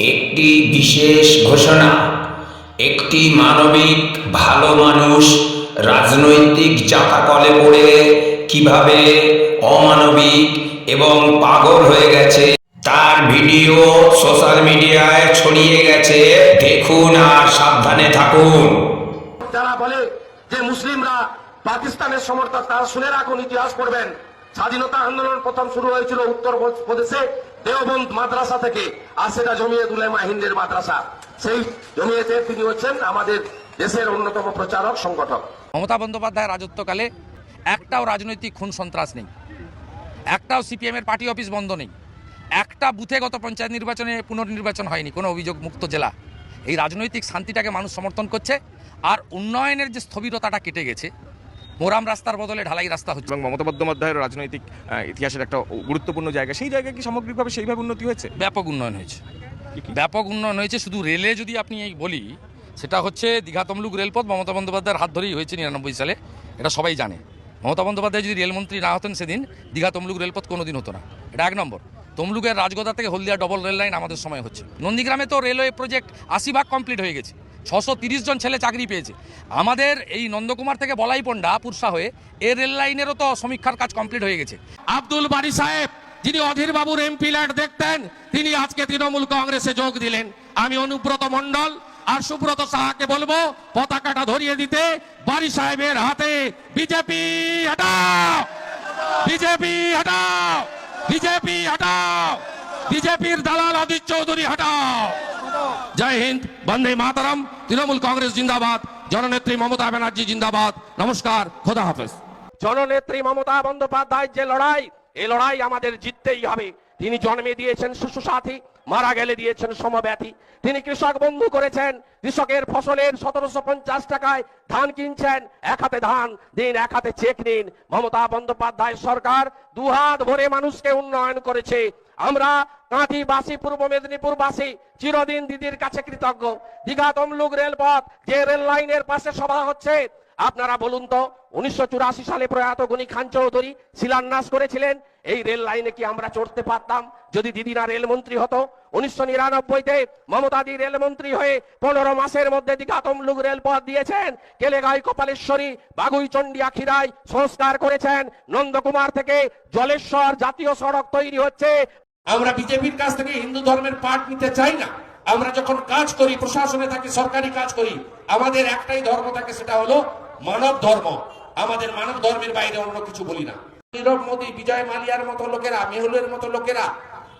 একটি বিশেষ ঘোষণা, একটি মানবিক ভালো মানুষ রাজনৈতিক জাতাকলে পড়ে কীভাবে অমানবিক এবং পাগল হয়ে গেছে, তার ভিডিও সোশ্যাল মিডিয়ায় ছড়িয়ে গেছে। দেখুন আর সাবধানে থাকুন। যারা বলে যে মুসলিমরা পাকিস্তানের সমর্থক, তারা শুনে রাখুন, ইতিহাস পড়বেন। স্বাধীনতা আন্দোলন প্রথম শুরু হয়েছিল উত্তর প্রদেশে। দেওবন্দ মাদ্রাসা থেকে আর সেটা জমিয়ে উলেমা হিন্দের মাদ্রাসা। সেই জমিয়েতে তিনি হচ্ছেন আমাদের দেশের অন্যতম প্রচারক, সংগঠক। মমতা বন্দ্যোপাধ্যায়ের রাজত্বকালে একটাও রাজনৈতিক খুন সন্ত্রাস নেই। একটাও সিপিএমের পার্টি অফিস বন্ধ নেই। একটা বুথে গত পঞ্চায়েত নির্বাচনে পুনর্নির্বাচন হয়নি, কোনো অভিযোগ মুক্ত জেলা। এই রাজনৈতিক শান্তিটাকে মানুষ সমর্থন করছে, আর উন্নয়নের যে স্থবিরতাটা কেটে গেছে মোরাম রাস্তার বদলে ঢালাই রাস্তা হচ্ছে। এবং মমতা বন্দ্যোপাধ্যায়ের রাজনৈতিক ইতিহাসের একটা গুরুত্বপূর্ণ জায়গা। সেই জায়গায় কি সামগ্রিকভাবে সেইভাবে উন্নতি হয়েছে? ব্যাপক উন্নয়ন হয়েছে? ব্যাপক উন্নয়ন হয়েছে। শুধু রেলে যদি আপনি এই বলি সেটা হচ্ছে দীঘা তমলুক রেলপথ। মমতা বন্দ্যোপাধ্যায়ের হাত ধরেই হয়েছে নিরানব্বই সালে। এটা সবাই জানে। মমতা বন্দ্যোপাধ্যায় যদি রেলমন্ত্রী না হতেন সেদিন দীঘা তমলুক রেলপথ কোনোদিন হতো না। এটা এক নম্বর। তমলুকের রাজগোদা থেকে হলদিয়া ডবল রেল লাইন আমাদের সময় হচ্ছে। নন্দীগ্রামে তো রেলওয়ে প্রজেক্ট আশি ভাগ কমপ্লিট হয়ে গেছে। ছশো জন ছেলে চাকরি পেয়েছে। আমাদের এই নন্দকুমার থেকে বলাই পণ্ডা, পুরসা হয়ে এ রেল লাইনেরও তো সমীক্ষার কাজ কমপ্লিট হয়ে গেছে। আব্দুল বাড়ি সাহেব, যিনি অধীর বাবুর এমপি ল্যান্ড দেখতেন, তিনি আজকে তৃণমূল কংগ্রেসে যোগ দিলেন। আমি অনুব্রত মণ্ডল আর সুব্রত সাহাকে বলব, পতাকাটা ধরিয়ে দিতে বাড়ি সাহেবের হাতে। বিজেপি, হটাও! বিজেপি হটাও! বিজেপি, হটাও! বিজেপির দালাল অদিত চৌধুরী হটাও। জয় হিন্দ, বন্দে মাতারাম, তৃণমূল কংগ্রেস জিন্দাবাদ, জননেত্রী মমতা ব্যানার্জি জিন্দাবাদ। নমস্কার, খোদা হাফেজ। জননেত্রী মমতা বন্দ্যোপাধ্যায়, যে লড়াই এই লড়াই আমাদের জিততেই হবে। তিনি জন্মে দিয়েছেন শিশু সাথী, মারা গেলে দিয়েছেন সমব্যাথী। তিনি কৃষক বন্ধু করেছেন, কৃষকের ফসলের সতেরোশো পঞ্চাশ টাকায় ধান কিনছেন। এক হাতে ধান, দিন এক হাতে চেক নিন। মমতা বন্দ্যোপাধ্যায় সরকার দুহাত ভরে মানুষকে উন্নয়ন করেছে। আমরা কাঁথিবাসী, পূর্ব মেদিনীপুর বাসী চিরদিন দিদির কাছে কৃতজ্ঞ। দীঘা তমলুক রেলপথ, যে রেল লাইনের পাশে সভা হচ্ছে, আপনারা বলুন তো, উনিশশো সালে প্রয়াত গণি খান চৌধুরী শিলান্যাস করেছিলেন, এই রেল লাইনে কি আমরা চড়তে পারতাম? যদি দিদিনা রেলমন্ত্রী হতো, উনিশশো নিরানব্বইতে মমতাদি রেলমন্ত্রী হয়ে পনেরো মাসের মধ্যে দীঘা তমলুক রেলপথ দিয়েছেন কেলেগাই কপালেশ্বরী বাগুই চন্ডিয়া খিরাই সংস্কার করেছেন, নন্দকুমার থেকে জলেশ্বর জাতীয় সড়ক তৈরি হচ্ছে আমরা বিজেপির কাছ থেকে হিন্দু ধর্মের পাঠ নিতে চাই না। আমরা যখন কাজ করি, প্রশাসনে থাকি, সরকারি কাজ করি, আমাদের একটাই ধর্ম থাকে, সেটা হলো মানব ধর্ম। আমাদের মানব ধর্মের বাইরে অন্য কিছু বলি না। নীরব মোদী, বিজয় মালিয়ার মতো লোকেরা, মেহুলের মতো লোকেরা,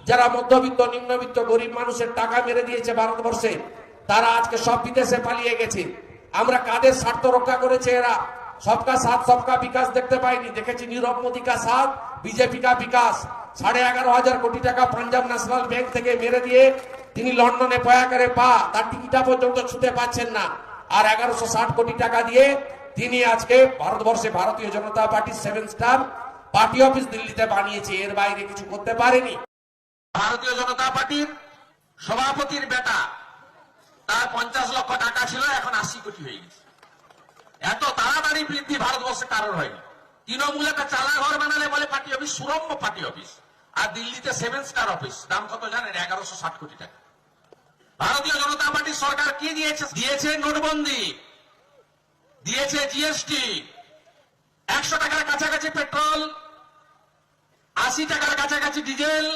যারা মধ্যবিত্ত, নিম্নবিত্ত, গরিব মানুষের টাকা মেরে দিয়েছে ভারতবর্ষে, তারা আজকে সব বিদেশে পালিয়ে গেছে। আমরা কাদের স্বার্থ রক্ষা করেছে এরা? সবকা সাথ, সবকা বিকাশ দেখতে পাইনি। দেখেছি নীরব মোদী কা সাথ বিজেপি কা বিকাশ। সাড়ে এগারো হাজার কোটি টাকা পাঞ্জাব ন্যাশনাল ব্যাংক থেকে মেরে দিয়ে তিনি লন্ডনে পয়াকারে পা, তার টিকিটা পর্যন্ত ছুতে পাচ্ছেন না। আর এগারোশো ষাট কোটি টাকা দিয়ে তিনি আজকে ভারতবর্ষে Bharatiya Janata Party seven star party office দিল্লিতে বানিয়েছে। এর বাইরে কিছু করতে পারেনি। ভারতীয় জনতা পার্টির সভাপতির বেটা, তার পঞ্চাশ লক্ষ টাকা ছিল, এখন আশি কোটি হয়ে গেছে। এত তাড়াতাড়ি বৃদ্ধি ভারতবর্ষে কারোর হয়নি। তৃণমূল একটা চালা ঘর বানালে বলে পার্টি অফিস, সুরম্য পার্টি অফিস। আর দিল্লিতে সেভেন স্টার অফিস দাম কত জানেন? এগারোশো ষাট কোটি টাকা। ভারতীয় জনতা পার্টির সরকার কি দিয়েছে? দিয়েছে নোটবন্দি। দিয়েছে জিএসটি একশো টাকার কাছাকাছি পেট্রোল, আশি টাকার কাছাকাছি ডিজেল,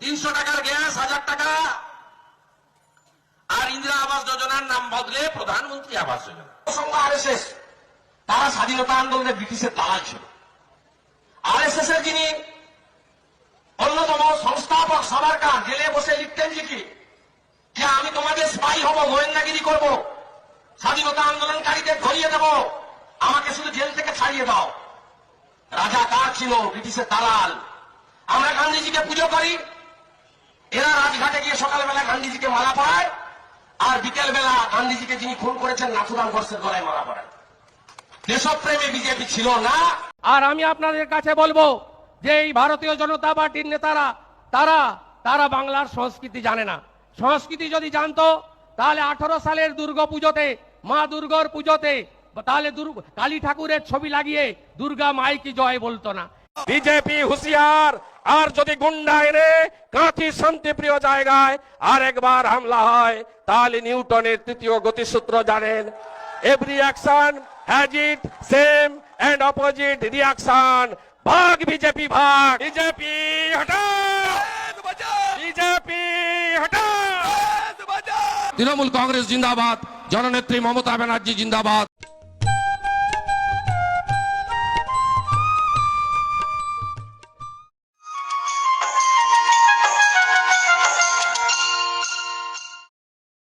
তিনশো টাকার গ্যাস, হাজার টাকা। আর ইন্দিরা আবাস যোজনার নাম বদলে প্রধানমন্ত্রী আবাস যোজনা। তারা স্বাধীনতা আন্দোলনে ব্রিটিশের দালাল ছিল। আরএসএস এর যিনি সংস্থাপক সাবারকার জেলে বসে লিখতেন যে কি আমি তোমাদের স্পাই হব, গোয়েন্দাগিরি করব, স্বাধীনতা আন্দোলনকারীদের ধরিয়ে দেব, আমাকে শুধু জেল থেকে ছাড়িয়ে দাও। রাজা কার ছিল? ব্রিটিশের দালাল। আমরা গান্ধীজিকে পুজো করি। এরা রাজঘাটে গিয়ে সকালবেলা গান্ধীজিকে মালা পড়ায় আর বিকেলবেলা গান্ধীজিকে যিনি খুন করেছেন, নাথুরাম গোডসের গলায় মারা পড়ায় দেশপ্রেমে বিজেপি ছিল না। আর আমি আপনাদের কাছে বলব যে এই ভারতীয় জনতা পার্টির নেতারা তারা তারা বাংলার সংস্কৃতি জানে না। সংস্কৃতি যদি জানতো তাহলে আঠারো সালের দুর্গা পুজোতে মা দুর্গার পুজোতে তাহলে কালী ঠাকুরের ছবি লাগিয়ে দুর্গা মাই কি জয় বলতো না। বিজেপি হুঁশিয়ার আর যদি গুন্ডা এনে কাঁথি শান্তিপ্রিয় জায়গায় আর একবার হামলা হয় তাহলে নিউটনের তৃতীয় গতিসূত্র জানেন। Every action has it same and opposite reaction ভাগ বিজেপি ভাগ। বিজেপি হটাও তৃণমূল কংগ্রেস জিন্দাবাদ জননেত্রী মমতা ব্যানার্জি জিন্দাবাদ।